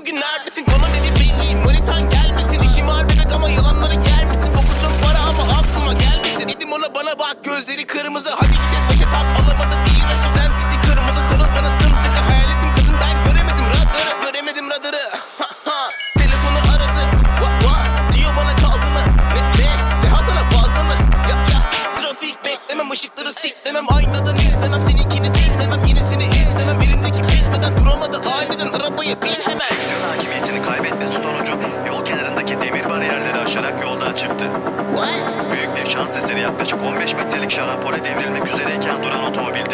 bugün neredesin? Konu dedi beni manitan gelmesin. İşim var bebek ama yalanlara gelmesin. Fokusun para ama aklıma gelmesin. Dedim ona bana bak. Gözleri kırmızı. Hadi vites başa tak. Alamadı değil. Sen sisi kırmızı. Sarıl bana sımsıkı. Hayaletim kızım. Ben göremedim radarı. Göremedim radarı. Telefonu aradı. Va va Diyor bana kaldı mı? Ne ne? Daha sana fazla mı? Ya ya. Trafik beklemem. Işıkları siklemem. Aynadan izlemem. Seni Hemen! Hakimiyetini kaybetmesi sonucu yol kenarındaki demir bariyerleri aşarak yoldan çıktı. What? Büyük bir şans eseri yaklaşık 15 metrelik şarampole devrilmek üzereyken duran otomobil